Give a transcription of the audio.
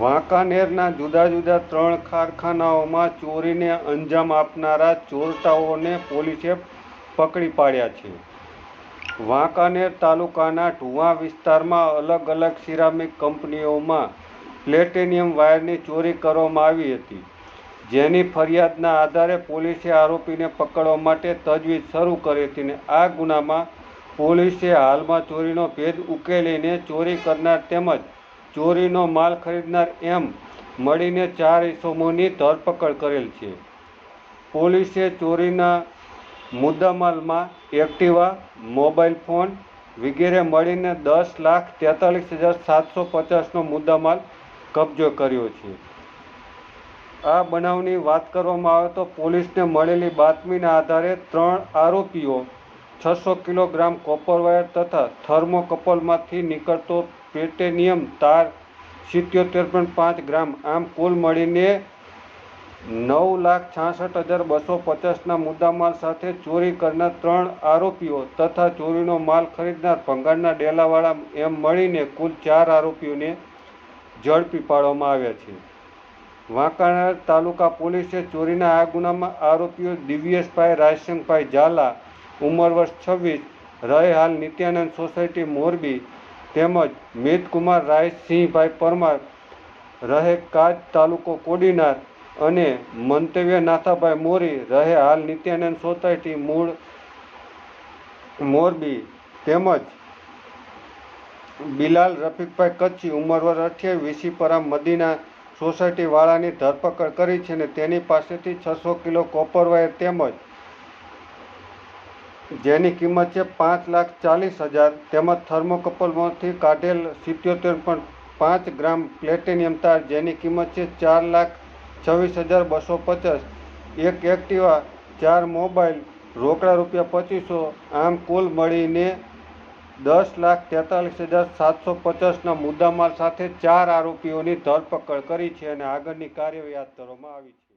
વાંકાનેરના જુદા જુદા ત્રણ કારખાનાઓમાં ચોરીને અંજામ આપનારા ચોરટાઓને પોલીસે પકડી પાડ્યા છે. વાંકાનેર તાલુકાના ઢુવા વિસ્તારમાં અલગ અલગ સિરામિક કંપનીઓમાં પ્લેટિનિયમ વાયરની ચોરી કરવામાં આવી હતી. જેની ફરિયાદના આધારે પોલીસે આરોપીને પકડવા માટે તજવીજ શરૂ કરી હતી ને આ ગુનામાં પોલીસે હાલમાં ચોરીનો ભેદ ઉકેલીને ચોરી કરનાર તેમજ ચોરીનો માલ ખરીદનાર એમ મળીને ચાર ઇસમોની ધરપકડ કરેલ છે. પોલીસે ચોરીના મુદ્દામાલમાં એક્ટિવા, મોબાઈલ ફોન વગેરે મળીને દસ લાખ તેતાલીસ હજાર સાતસો પચાસનો મુદ્દામાલ કબજો કર્યો છે. આ બનાવની વાત કરવામાં આવે તો પોલીસને મળેલી બાતમીના આધારે ત્રણ આરોપીઓ છસો કિલોગ્રામ કોપર વાયર તથા થર્મોકપલમાંથી નીકળતો પ્લેટિનિયમ તાર સિત્યોતેર પોઈન્ટ પાંચ ગ્રામ. આમ કુલ મળીને નવ લાખ છાસઠ હજાર બસો પચાસના મુદ્દામાલ સાથે ચોરી કરનાર ત્રણ આરોપીઓ તથા ચોરીનો માલ ખરીદનાર ભંગારના ડેલાવાળા એમ મળીને કુલ ચાર આરોપીઓને ઝડપી પાડવામાં આવ્યા છે. વાંકાનેર તાલુકા પોલીસે ચોરીના આ ગુનામાં આરોપીઓ દિવ્યેશભાઈ રાયસિંગભાઈ ઝાલા, ઉંમર વર્ષ છવ્વીસ રહે હાલ નિત્યાનંદ સોસાયટી મોરબી તેમજ મિતકુમાર રાયસિંહભાઈ પરમાર, રહે કાજ તાલુકો કોડીનાર અને મંતવ્ય નાથાભાઈ મોરી, રહે હાલ નિત્યાનંદ સોસાયટી, મૂળ મોરબી. તેમજ બિલાલ રફીકભાઈ કચ્છી, ઉંમર વર્ષ અઠ્યાવીસ વિસીપરા મદીના સોસાયટીવાળાની ધરપકડ કરી છે અને તેની પાસેથી છસો કિલો કોપર વાયર તેમજ જેની કિંમત છે પાંચ લાખ ચાલીસ હજાર. તેમજ થર્મોકપલમાંથી કાઢેલ સિત્યોતેર પોઈન્ટ પાંચ ગ્રામ પ્લેટિનિયમ તાર, જેની કિંમત છે ચાર લાખ છવ્વીસ હજાર બસો પચાસ. એક એક્ટિવા, ચાર મોબાઈલ, રોકડા રૂપિયા પચીસો. આમ કુલ મળીને દસ લાખ તેતાલીસ હજાર સાતસો પચાસના મુદ્દામાલ સાથે ચાર આરોપીઓની ધરપકડ કરી છે અને આગળની કાર્યવાહી હાથ ધરવામાં આવી છે.